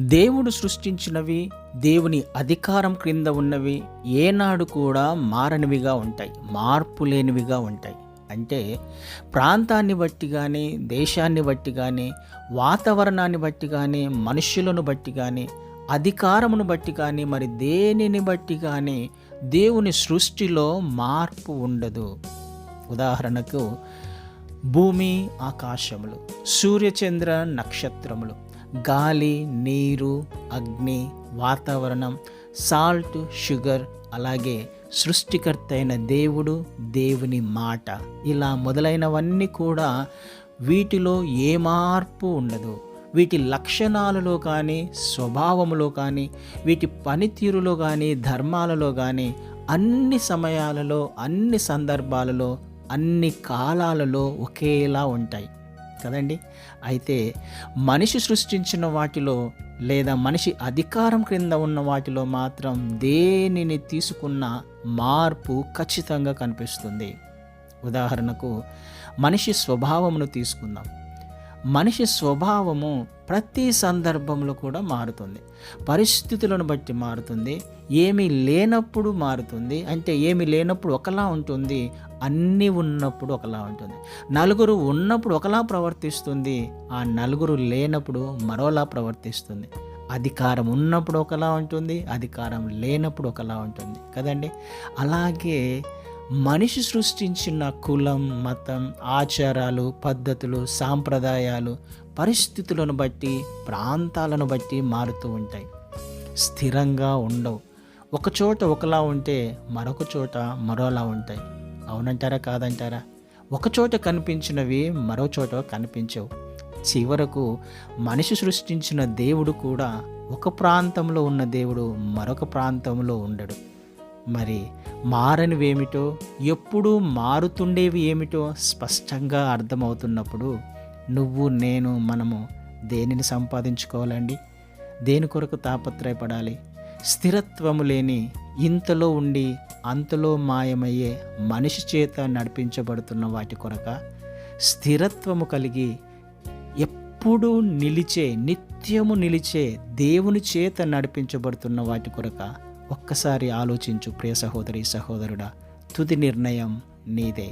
దేవుడు సృష్టించినవి దేవుని అధికారం క్రింద ఉన్నవి ఏనాడు కూడా మారనివిగా ఉంటాయి మార్పు లేనివిగా ఉంటాయి. అంటే ప్రాంతాన్ని బట్టి కానీ దేశాన్ని బట్టి కానీ వాతావరణాన్ని బట్టి కానీ మనుషులను బట్టి కానీ అధికారమును బట్టి కానీ మరి దేనిని బట్టి కానీ దేవుని సృష్టిలో మార్పు ఉండదు. ఉదాహరణకు భూమి ఆకాశములు సూర్యచంద్ర నక్షత్రములు. గాలి నీరు అగ్ని వాతావరణం సాల్ట్ షుగర్ అలాగే సృష్టికర్త అయిన దేవుడు దేవుని మాట. ఇలా మొదలైనవన్నీ కూడా వీటిలో ఏ మార్పు ఉండదు. వీటి లక్షణాలలో కానీ స్వభావములో కానీ వీటి పనితీరులో కానీ ధర్మాలలో కానీ అన్ని సమయాలలో అన్ని సందర్భాలలో అన్ని కాలాలలో ఒకేలా ఉంటాయి. కదండి? అయితే మనిషి సృష్టించిన వాటిలో లేదా మనిషి అధికారం క్రింద ఉన్న వాటిలో మాత్రం దేనిని తీసుకున్న మార్పు ఖచ్చితంగా కనిపిస్తుంది. ఉదాహరణకు మనిషి స్వభావమును తీసుకుందాం. మనిషి స్వభావము ప్రతి సందర్భంలో కూడా మారుతుంది. పరిస్థితులను బట్టి మారుతుంది. ఏమీ లేనప్పుడు మారుతుంది. అంటే ఏమి లేనప్పుడు ఒకలా ఉంటుంది. అన్నీ ఉన్నప్పుడు ఒకలా ఉంటుంది. నలుగురు ఉన్నప్పుడు ఒకలా ప్రవర్తిస్తుంది. ఆ నలుగురు లేనప్పుడు మరోలా ప్రవర్తిస్తుంది. అధికారం ఉన్నప్పుడు ఒకలా ఉంటుంది. అధికారం లేనప్పుడు ఒకలా ఉంటుంది. కదండి? అలాగే మనిషి సృష్టించిన కులం మతం ఆచారాలు పద్ధతులు సాంప్రదాయాలు పరిస్థితులను బట్టి ప్రాంతాలను బట్టి మారుతూ ఉంటాయి. స్థిరంగా ఉండవు. ఒక చోట ఒకలా ఉంటే మరొక చోట మరోలా ఉంటాయి. అవునంటారా కాదంటారా? ఒకచోట కనిపించినవి మరో చోట కనిపించవు. చివరకు మనిషి సృష్టించిన దేవుడు కూడా ఒక ప్రాంతంలో ఉన్న దేవుడు మరొక ప్రాంతంలో ఉండడు. మరి మారనివేమిటో ఎప్పుడూ మారుతుండేవి ఏమిటో స్పష్టంగా అర్థమవుతున్నప్పుడు నువ్వు నేను మనము దేనిని సంపాదించుకోవాలండి? దేని కొరకు తాపత్రయపడాలి? స్థిరత్వము లేని ఇంతలో ఉండి అంతలో మాయమయ్యే మనిషి చేత నడిపించబడుతున్న వాటి కొరక స్థిరత్వము కలిగి ఎప్పుడూ నిలిచే నిత్యము నిలిచే దేవుని చేత నడిపించబడుతున్న వాటి కొరక ఒక్కసారి ఆలోచించు ప్రియ సహోదరి సహోదరుడా తుది నిర్ణయం నీదే.